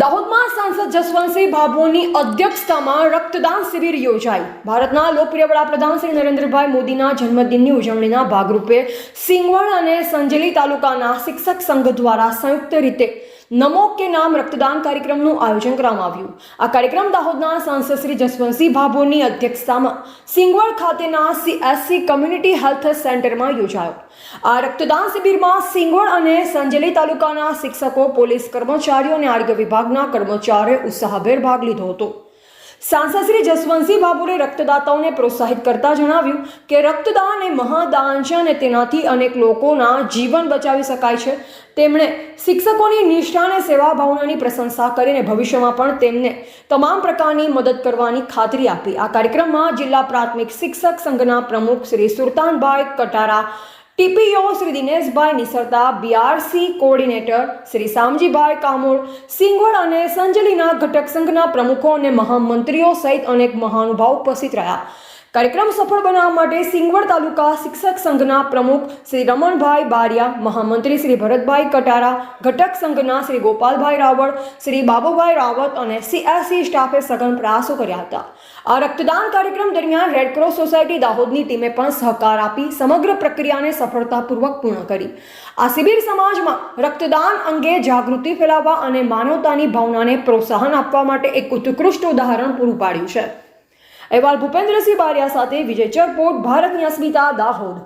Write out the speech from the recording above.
દાહોદમાં સાંસદ જસવંતસિંહ ભાભોની અધ્યક્ષતામાં રક્તદાન શિબિર યોજાઈ. ભારતના લોકપ્રિય વડાપ્રધાન શ્રી નરેન્દ્રભાઈ મોદીના જન્મદિનની ઉજવણીના ભાગરૂપે સિંગવડ અને સંજેલી તાલુકાના શિક્ષક સંઘ દ્વારા સંયુક્ત રીતે નમો કે નામ રક્તદાન કાર્યક્રમનું આયોજન કરવામાં આવ્યું આ કાર્યક્રમ દાહોદના સાંસદ શ્રી જસવંતસિંહ ભાભોની અધ્યક્ષતામાં સિંગવડ ખાતેના સીએસસી કમ્યુનિટી હેલ્થ સેન્ટરમાં યોજાયો આ રક્તદાન શિબિરમાં સિંગવડ અને સંજેલી તાલુકાના શિક્ષકો પોલીસ કર્મચારીઓ અને આરોગ્ય વિભાગના કર્મચારીઓએ ઉત્સાહભેર ભાગ લીધો હતો સાંસદ શ્રી જસવંતસિંહ બાબુએ રક્તદાતાઓને પ્રોત્સાહિત કરતા જણાવ્યું કે રક્તદાન એ મહાદાન છે અને તેનાથી અનેક લોકોના જીવન બચાવી શકાય છે. તેમણે શિક્ષકોની નિષ્ઠા અને સેવા ભાવનાની પ્રશંસા કરીને ભવિષ્યમાં પણ તેમને તમામ પ્રકારની મદદ કરવાની ખાતરી આપી. આ કાર્યક્રમમાં જિલ્લા પ્રાથમિક શિક્ષક સંઘના પ્રમુખ Shri Surtanbhai Katara TPO Shri Dineshbhai Nisarta BRC coordinator Shri Samjibhai Kamod Singvad અને સંજલીના ઘટક સંઘના પ્રમુખો અને મહામંત્રીઓ સહિત અનેક મહાનુભાવ ઉપસ્થિત રહ્યા. કાર્યક્રમ સફળ બનાવવા માટે સિંગવડ તાલુકા શિક્ષક સંઘના પ્રમુખ શ્રી રમણભાઈ બારિયા, મહામંત્રી શ્રી ભરતભાઈ કટારા, ઘટક સંઘના શ્રી ગોપાલભાઈ રાવળ, શ્રી બાબુભાઈ રાવત અને સીએસસી સ્ટાફે સઘન પ્રયાસો કર્યા હતા. આ રક્તદાન કાર્યક્રમ દરમિયાન રેડક્રોસ સોસાયટી દાહોદની ટીમે પણ સહકાર આપી, સમગ્ર પ્રક્રિયાને સફળતાપૂર્વક પૂર્ણ કરી. આ શિબિર સમાજમાં રક્તદાન અંગે જાગૃતિ ફેલાવવા અને માનવતાની ભાવનાને પ્રોત્સાહન આપવા માટે એક ઉત્કૃષ્ટ ઉદાહરણ પૂરું પાડ્યું છે. અહેવાલ ભૂપેન્દ્રસિંહ બારિયા સાથે વિજય ચરપોટ ભારતની અસ્મિતા દાહોદ.